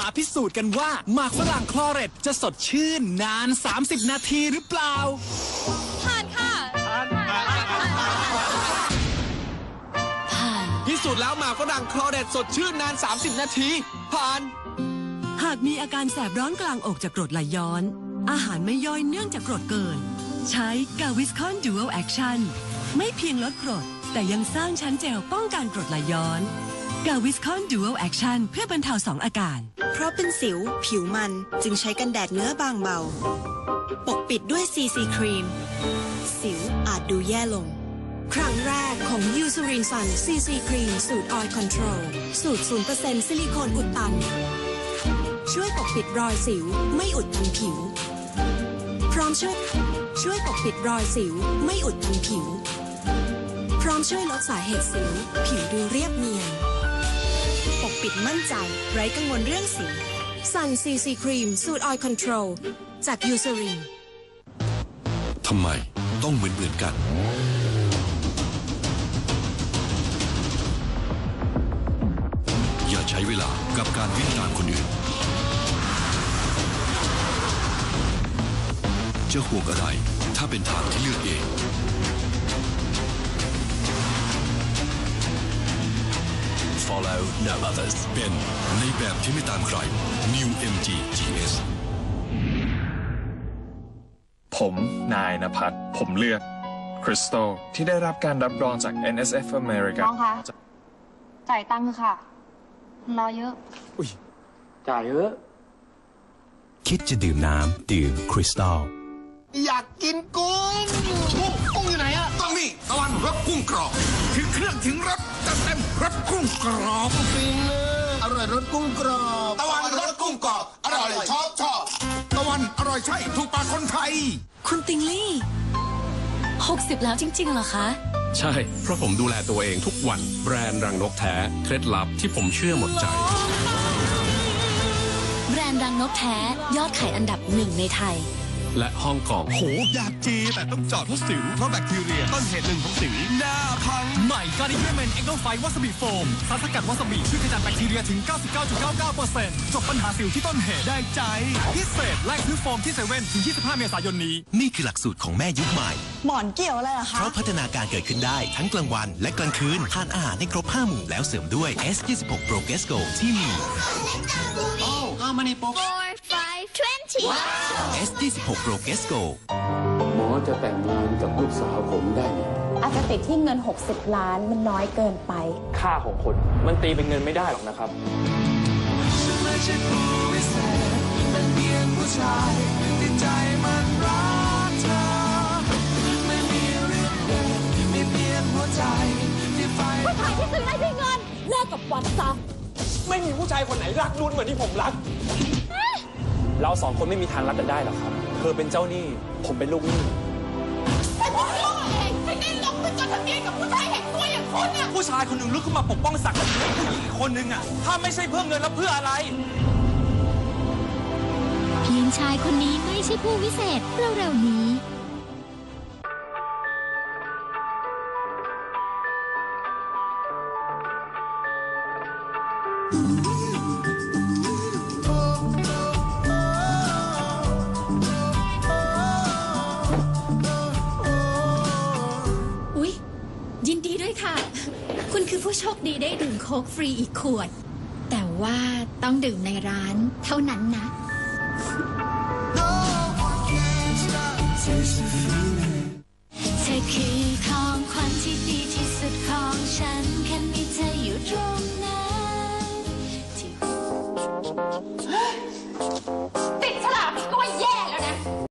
มาพิสูจน์กันว่าหมากฝรั่งคลอเรตจะสดชื่นนาน 30 นาทีหรือเปล่า ผ่านค่ะผ่านพิสูจน์แล้วหมากฝรั่งคลอเรตสดชื่นนาน 30 นาที ผ่าน หากมีอาการแสบร้อนกลางอกจากกรดไหลย้อน อาหารไม่ย่อยเนื่องจากกรดเกิน ใช้กาวิสคอนดู a ลแอคชั่นไม่เพียงลดกรด แต่ยังสร้างชั้นเจลป้องกันกรดไหลย้อน กาวิสคอนดู a ลแอคชั่นเพื่อบรรเทาสองอาการ เพราะเป็นสิว ผิวมันจึงใช้กันแดดเนื้อบางเบา ปกปิดด้วย CC ครีม สิวอาจดูแย่ลง ครั้งแรกของ u s u r i n Sun CC ครีมสูตร Oil Control สูตร 0%ซิลิโคนอุดตัน ช่วยปกปิดรอยสิวไม่อุดตันผิว พร้อมช่วยช่วยปกปิดรอยสิวไม่อุดตันผิว พร้อมช่วยลดสาเหตุสิว ผิวดูเรียบเนียน ปกปิดมั่นใจ ไร้กังวลเรื่องสิวซันซีซีครีม สูตรออยคอนโทรลจากยูซ r รินทำไมต้องเหมือนเหมือนกัน อย่าใช้เวลากับการวิ่งตามคนอื่น จะห่วงอะไรถ้าเป็นทางที่เลือกเอง Follow no others เป็นในแบบที่ไม่ตามใคร New MG GS ผมนายนภัสผมเลือกคริสตัลที่ได้รับการรับรองจาก NSF America น้องคะจ่ายตังค์ค่ะ รอเยอะจ่ายเยอะ คิดจะดื่มน้ำดื่มคริสตัลอยากกินกุ้งกุ้งกุ้งอยู่ไหนอะต้องนี่ตะวันรสกุ้งกรอบ ถึงเครื่องถึงรสจัดเต็มรสกุ้งกรอบฟินเลยอร่อยรสกุ้งกรอบตะวันรสกุ้งกรอบอร่อยชอบชอบตะวันอร่อยใช่ถูกปากคนไทย คุณติงลี่ 60 แล้วจริง ๆ เหรอคะ ใช่ เพราะผมดูแลตัวเองทุกวัน แบรนด์รังนกแท้ เคล็ดลับที่ผมเชื่อหมดใจ แบรนด์รังนกแท้ ยอดขายอันดับหนึ่งในไทย และฮ่องกงโหอยากจีแต่ต้องจอดเพราะสิว เพราะแบคทีเรีย ต้นเหตุหนึ่งของสิว หน้าพัง ใหม่การิเยเมนเอ็กโนไฟวาซาบิโฟมสารสกัดวาซาบิช่วยขจัดแบคทีเรียถึง 99.99%จบปัญหาสิวที่ต้นเหตุได้ใจ พิเศษแลกซื้อโฟมที่เซเว่นถึง 25 เมษายนนี้ นี่คือหลักสูตรของแม่ยุคใหม่หมอนเกี่ยวอะไรเหรอคะเพราะพัฒนาการเกิดขึ้นได้ทั้งกลางวัน และกลางคืนทานอาหารให้ครบ5หมู่แล้วเสริมด้วย S26 Pro g e s c o ที่มี S26 Pro g e s c o หมอจะแต่งงานกับลูกสาวผมได้ไงอาจจะติดที่เงิน 60 ล้านมันน้อยเกินไป ค่าของคนมันตีเป็นเงินไม่ได้หรอกนะครับ ผู้ชายที่ซื้อได้ด้วยเงินเลิกกับวันซะ ไม่มีผู้ชายคนไหนรักนุ่นเหมือนที่ผมรัก เราสองคนไม่มีทางรักกันได้หรอกครับ เธอเป็นเจ้าหนี้ ผมเป็นลูกหนี้แต่พวกเราเองไม่ได้ลงไปจดทะเบียนกับผู้ชายแห่งตัวอย่างคุณน่ะผู้ชายคนหนึ่งลุกขึ้นมาปกป้องศักดิ์ศรีของผู้หญิงอีกคนหนึ่งอะถ้าไม่ใช่เพื่อเงินแล้วเพื่ออะไร เพียงชายคนนี้ไม่ใช่ผู้วิเศษเร็วๆนี้อุ๊ นดีด้วยค่ะ คุณคือผู้โชคดีได้ดื่มโค้กฟรีอีกขวด แต่ว่าต้องดื่มในร้านเท่านั้นนะ